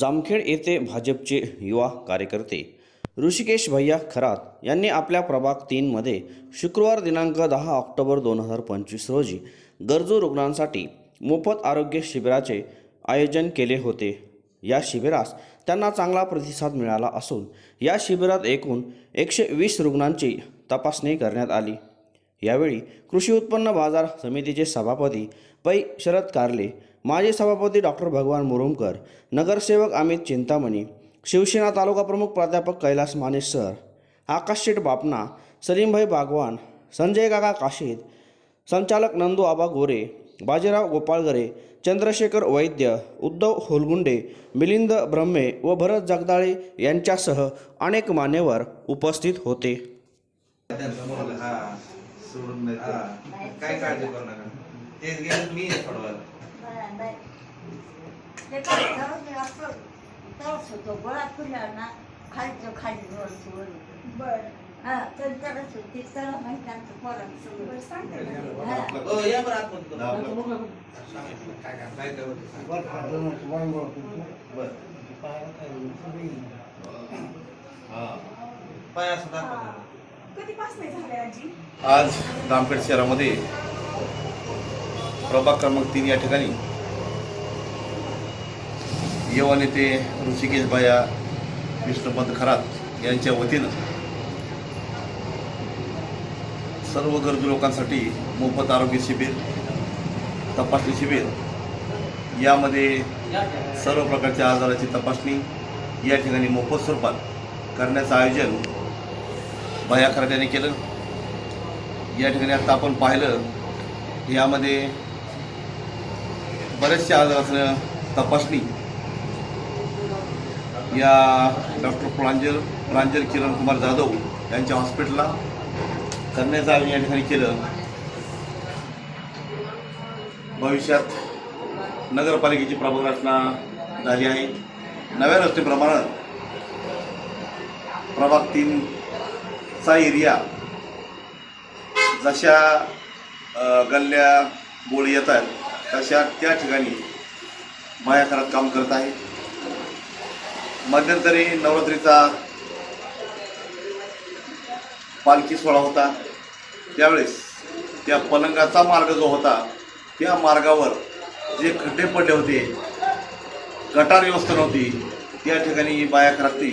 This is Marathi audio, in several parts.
जामखेड येथे भाजपचे युवा कार्यकर्ते ऋषिकेश भैया खरात यांनी आपल्या प्रभाग तीनमध्ये शुक्रवार दिनांक दहा ऑक्टोबर दोन हजार पंचवीस रोजी गरजू रुग्णांसाठी मोफत आरोग्य शिबिराचे आयोजन केले होते. या शिबिरास त्यांना चांगला प्रतिसाद मिळाला असून या शिबिरात एकूण एकशे वीस रुग्णांची तपासणी करण्यात आली. यावेळी कृषी उत्पन्न बाजार समितीचे सभापती पै. शरद कारले माजी सभापती डॉक्टर भगवान मुरुमकर नगरसेवक अमित चिंतामणी शिवसेना तालुका प्रमुख प्राध्यापक कैलास माने सर आकाश शेठ बापना सलीमभाई बागवान संजय काका काशीद संचालक नंदू आबा गोरे बाजीराव गोपाळगरे चंद्रशेखर वैद्य उद्धव होलगुंडे मिलिंद ब्रह्मे व भरत जगदाळे यांच्यासह अनेक मान्यवर उपस्थित होते. काय काळजी ते काय ठरवते असं तरच होतो गोळा ना खालचं खाली वर वर बर हा तर तरच होती तर माहिती त्यांचं पोरांचं बर सांगते ना. या बरं आतमध्ये करू. सांगितलं काय काय काय काय होतं बरं पाय असं दाखवा कधीपासून झाले आजी आज रामपेठ शहरामध्ये प्रभाग क्रमांक तीन या ठिकाणी. युवा नेते ऋषिकेश भाया विष्णुपंत खरात यांच्या वतीनं सर्व गरजू लोकांसाठी मोफत आरोग्य शिबिर तपासणी शिबिर यामध्ये सर्व प्रकारच्या आजाराची तपासणी या ठिकाणी मोफत स्वरूपात करण्याचं आयोजन भया खरात यांनी केलं. या ठिकाणी आता आपण पाहिलं यामध्ये बऱ्याचशा आजारासनं तपासणी या डॉक्टर प्रांजल प्रांजल किरण कुमार जाधव यांच्या हॉस्पिटलला करण्याचं आम्ही या ठिकाणी केलं. भविष्यात नगरपालिकेची प्रभाग रचना झाली आहे. नव्या रचनेप्रमाणे प्रभाग तीनचा एरिया जशा गल्ल्या बोळी येतात तशा त्या ठिकाणी माया घरात काम करत आहे. मध्यंतरी नवरात्रीचा पालखी सोहळा होता. त्यावेळेस त्या पलंगाचा मार्ग जो होता त्या मार्गावर जे खड्डे पडले होते गटार व्यवस्था नव्हती त्या ठिकाणी बाया घरातली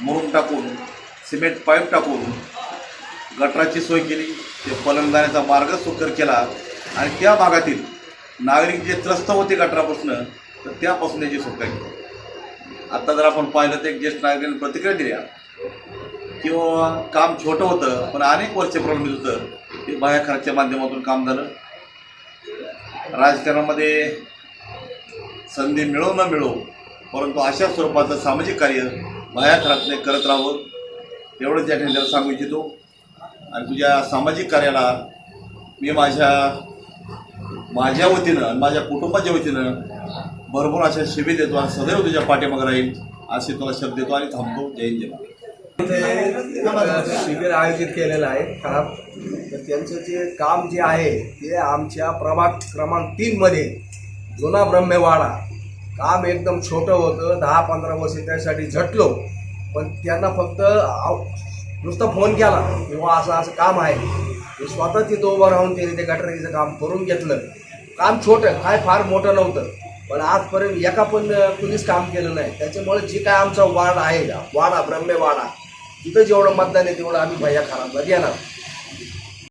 मुरुम टाकून सिमेंट पाईप टाकून गटराची सोय केली. ते पलंग जाण्याचा मार्ग सुकर केला आणि त्या भागातील नागरिक जे त्रस्त होते गटरापासून तर त्यापासून त्याची सुटका केली. आत्ता जर आपण पाहिलं तर एक ज्येष्ठ नागरिकांनी प्रतिक्रिया दिल्या किंवा काम छोटं होतं पण अनेक वर्ष प्रलंबित होतं. ते बाह्य खर्चाच्या माध्यमातून काम झालं. राजकारणामध्ये संधी मिळो न मिळो परंतु अशा स्वरूपाचं सामाजिक कार्य बाह्या खरातने करत राहावं एवढंच या ठिकाणी सांगू इच्छितो. आणि तुझ्या सामाजिक कार्याला मी माझ्या माझ्या वतीनं आणि माझ्या कुटुंबाच्या वतीनं भरपूर अशा शिबिर देतो आणि सदैव तुझ्या पाठीमागं राहील. असे तुला शब्द देतो आणि थांबतो. जय हिंद जय शिबिर आयोजित केलेलं आहे. खराब तर त्यांचं जे काम जे आहे ते आमच्या प्रभाग क्रमांक तीनमध्ये जुना ब्रह्मेवाडा. काम एकदम छोटं होतं. दहा पंधरा वर्ष त्यासाठी झटलो. पण त्यांना फक्त आव- नुसता फोन केला. किंवा असं असं काम आहे. ते स्वतः तिथं उभं राहून त्यांनी ते गटरीचं काम करून घेतलं. काम छोटं काय फार मोठं नव्हतं. पण आजपर्यंत एका पण कुणीच काम केलं नाही. त्याच्यामुळे जे काय आमचा वार्ड आहे वाडा ब्रह्मेवाडा तिथं जेवढं मतदान आहे तेवढं आम्ही भैया खराबला देणार